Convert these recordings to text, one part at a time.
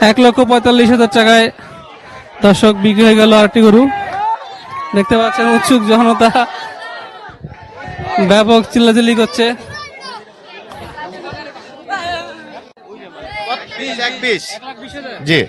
এক লক্ষ পঁয়তাল্লিশ হাজার টাকায় দর্শক বিক্রি হয়ে গেল আরেকটি গরু। দেখতে পাচ্ছেন উৎসুক জনতা ব্যাপক চিল্লাচিল্লি করছে। জি।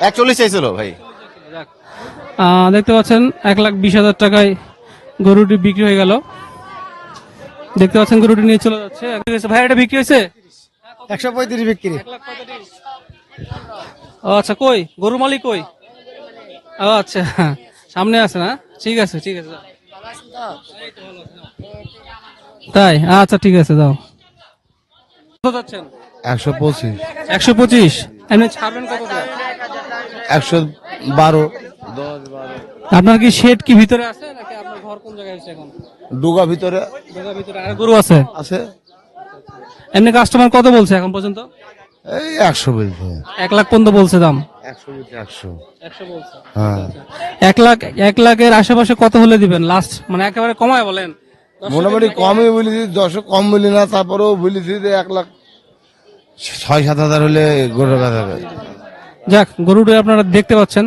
একচল্লিশ চাইছিল ভাই। আহ, দেখতে পাচ্ছেন এক লাখ বিশ হাজার টাকায় গরুটি বিক্রি হয়ে গেল। দেখতে পাচ্ছেন গরুটি নিয়ে চলে যাচ্ছে। ভাই এটা বিক্রি হয়েছে? একশো পঁয়ত্রিশ বিক্রি। ও আচ্ছা কই? গরু মালিক কই? ও আচ্ছা সামনে আছে না? ঠিক আছে ঠিক আছে তাই? আচ্ছা ঠিক আছে যাও। যাচ্ছেন? একশো পঁচিশ। একশো পঁচিশ? এমনি ছাড়বেন কত একশো বারো। আপনার কি শেড কি ভিতরে আছে নাকি আপনার ঘর কোন জায়গায় আছে এখন? ডুগা ভিতরে। জায়গা ভিতরে আর গরু আছে? আছে। এমনি কাস্টমার কত বলছে এখন পর্যন্ত? এই একশো বলছে। এক লাখ পর্যন্ত বলছে দাম? একশো বলছে একশো। একশো বলছে। হ্যাঁ। এক লাখ এক লাখের আশেপাশে কত হলে দিবেন? লাস্ট মানে একেবারে কমায় বলেন। মোটামুটি কমই বলেছি দশও কম বলি না তারপরেও বলেছি যে এক লাখ ছয় সাত হাজার হলে গরুর কথা যাক গরুটা আপনারা দেখতে পাচ্ছেন।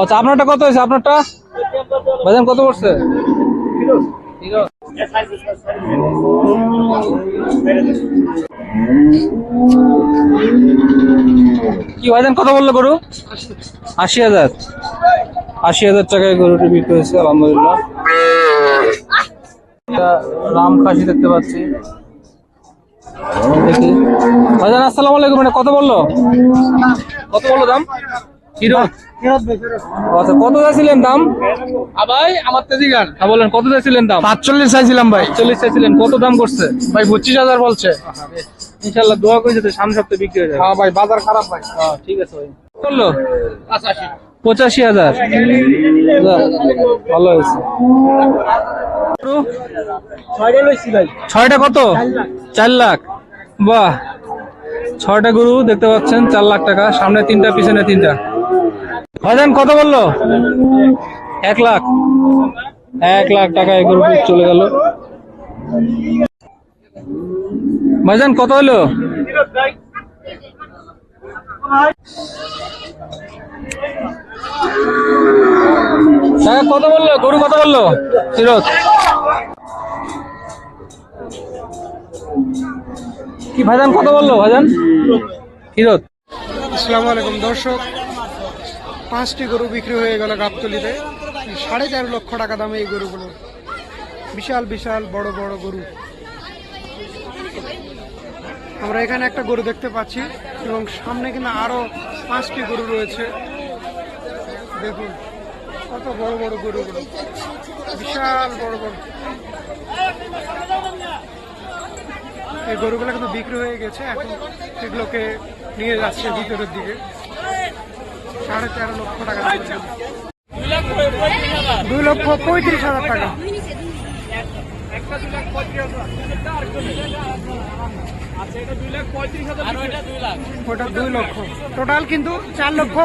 আচ্ছা আপনারটা কত হয়েছে? আপনারটা? বাজান কত পড়ছে? কি, ভাইজান, কত বলল গরু? আশি হাজার। আশি হাজার টাকায় গরুটি বিক্রি হয়েছে, আলহামদুলিল্লাহ। রাম খাসি দেখতে পাচ্ছি। দেখি। ভাইজান, আসসালামু আলাইকুম এটা কত বলল? কত বলল দাম? আচ্ছা কত চাইছিলেন দাম? ভাই আমার তেজি গান। বলেন কত চাইছিলেন দাম? পাঁচচল্লিশ চাইছিলাম ভাই। চল্লিশ চাইছিলেন। কত দাম করছে? ভাই পঁচিশ হাজার বলছে। ইনশাল্লাহ দোয়া করে যেতে সামনে সপ্তাহে বিক্রি হয়ে যাবে হ্যাঁ ভাই বাজার খারাপ ভাই। হ্যাঁ, ঠিক আছে ভাই। করল পঁচাশি। হাজার। ভালো হয়েছে। ছয়টা কত? চার লাখ। বাহ। ছয়টা গরু দেখতে পাচ্ছেন চার লাখ টাকা। সামনে তিনটা পিছনে তিনটা। ভাইজান কত বলল? এক লাখ। এক লাখ টাকা এই গরু চলে গেল। ভাইজান কত হলো? টাকা কত বলল? গরু কত বলল? ফিরত কি ভাইজান কত বলল ভাইজান? ফিরত আসসালামু আলাইকুম দর্শক। পাঁচটি গরু বিক্রি হয়ে গেল গাবতলিতে। সাড়ে চার লক্ষ টাকা দামে এই গরুগুলো। বিশাল বিশাল, বড় বড় গরু। আমরা এখানে একটা গরু দেখতে পাচ্ছি এবং সামনে কিন্তু আরও পাঁচটি গরু রয়েছে। দেখুন, কত বড় বড় গরুগুলো। বিশাল, বড় বড়। এই গরুগুলো কিন্তু বিক্রি হয়ে গেছে। এখন এগুলোকে নিয়ে যাচ্ছে ভিতরের দিকে। সাড়ে তেরো লক্ষ টাকা। দুই লক্ষ পঁয়ত্রিশ হাজার টাকা। ওটা দুই লক্ষ। টোটাল কিন্তু চার লক্ষ